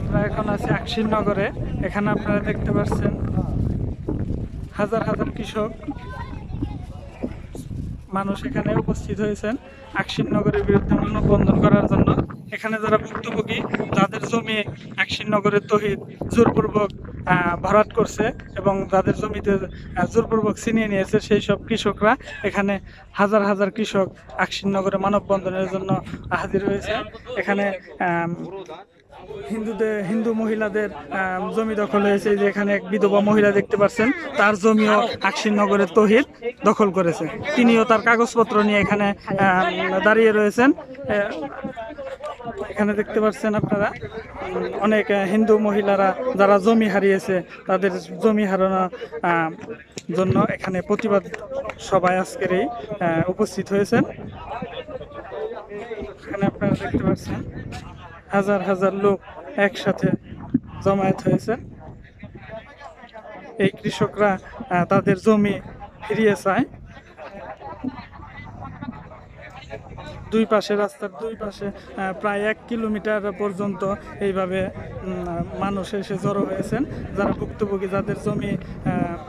আমরা এখন আছি আকশির নগরে। এখানে আপনারা দেখতে পাচ্ছেন হাজার হাজার কৃষক মানুষ এখানে উপস্থিত হয়েছেন আকশির নগরের বিরুদ্ধে মানববন্ধন করার জন্য। এখানে যারা ভুক্তভোগী যাদের জমি আকশির নগরের তহিদ জোরপূর্বক ভরাট করছে এবং যাদের জমিতে জোরপূর্বক ছিনিয়ে নিয়েছে সেই সব কৃষকরা। এখানে হাজার হাজার কৃষক আকশির নগরে মানববন্ধনের জন্য হাজির হয়েছে। এখানে হিন্দুদের, হিন্দু মহিলাদের জমি দখল হয়েছে। যে এখানে এক বিধবা মহিলা দেখতে পাচ্ছেন, তার জমিও আকশিন নগরের তহিদ দখল করেছে। তিনিও তার কাগজপত্র নিয়ে এখানে দাঁড়িয়ে রয়েছেন। এখানে দেখতে পাচ্ছেন আপনারা, অনেক হিন্দু মহিলারা যারা জমি হারিয়েছে, তাদের জমি হারানোর জন্য এখানে প্রতিবাদ সবাই আজকের এই উপস্থিত হয়েছেন। এখানে আপনারা দেখতে পাচ্ছেন হাজার হাজার লোক একসাথে জমায়েত হয়েছে। এই কৃষকরা তাদের জমি ফিরিয়ে চায়। দুই পাশে, রাস্তার দুই পাশে প্রায় এক কিলোমিটার পর্যন্ত এইভাবে মানুষ এসে জড়ো হয়েছেন। যারা ভুক্তভোগী, যাদের জমি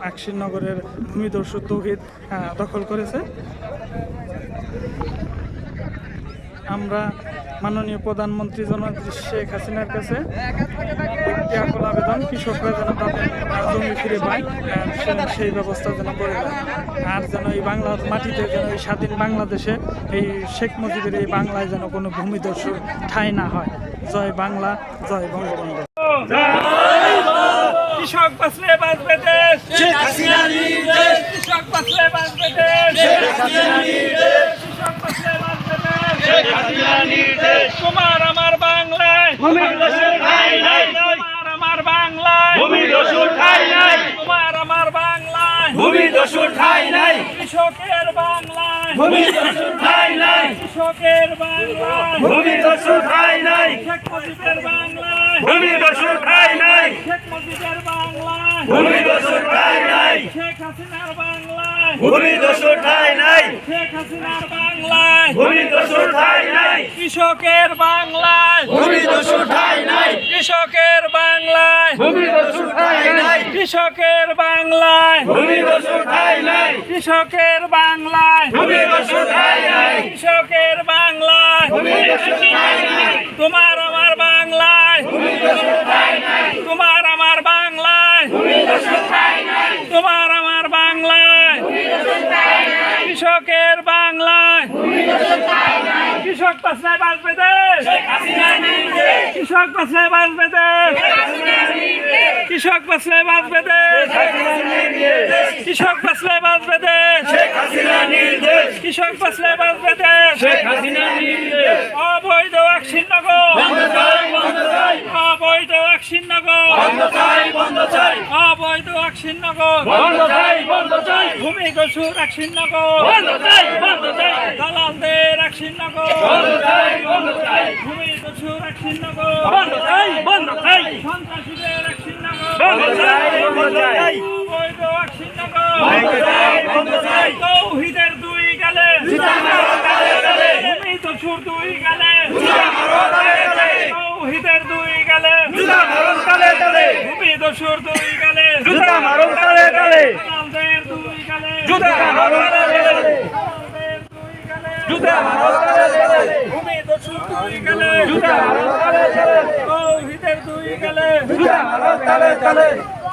আকশির নগরের ভূমিদস্যু তৌহিদ দখল করেছে। আমরা মাননীয় প্রধানমন্ত্রী জননেত্রী শেখ হাসিনার কাছে একটি আকল আবেদন কৃষকরা যেন তাদের জমি ফিরে পায় সেই ব্যবস্থা যেন করে দেয়। আর যেন এই বাংলার মাটিতে যেন এই স্বাধীন বাংলাদেশে এই শেখ মুজিবের এই বাংলায় যেন কোনো ভূমিদস্যুর ঠাঁই না হয়। জয় বাংলা জয় বঙ্গবন্ধু। কৃষক বাঁচলে বাঁচবে দেশ। কৃষক বাঁচলে বাঁচবে দেশ। কৃষক বাঁচলে বাঁচবে দেশ। তোমার আমার বাংলায় তোমার আমার বাংলায় তোমার আমার বাংলায় কৃষকের বাংলায় কৃষকের বাংলায় শেখ মুজিবের বাংলায় শেখ মুজিবের বাংলায় শেখ হাসিনার বাংলায় শেখ হাসিনার বাংলায়। কৃষকের বাংলায়। কৃষকের বাংলায়। কৃষকের বাংলায়। কৃষকের বাংলায়। কৃষকের বাংলায়। তোমার আমার বাংলায়। তোমার আমার বাংলায়। তোমার আমার বাংলায় কৃষকের বাংলায়। কৃষক পাশায় বাঁচবে দেশ। কৃষক পাশায় বাঁচবে কৃষক পাশায় বাঁচবে কৃষক পাশায় বাঁচবে কৃষক পাশায় বাঁচবে অবৈধ আকশিন নগর অবৈধ আকশিন নগর অবৈধ আকশিন নগর ভূমি দস্যুর আকশিন নগর দালালদের আকশিন নগর ভূমি দস্যুর আকশিন নগর সন্ত্রাসীদের আকশিন নগর অবৈধ আকশিন নগর তৌহিদের দুই গেলে ভূমি দস্যুর দুই গেলে তৌহিদের দুই গেলে ভূমি দস্যুর দুই গেলে। দালালদের দুই গেলে। দালালদের দুই গেলে। ভূমি দস্যুর দুই গেলে। তৌহিদের দুই গেলে। জয়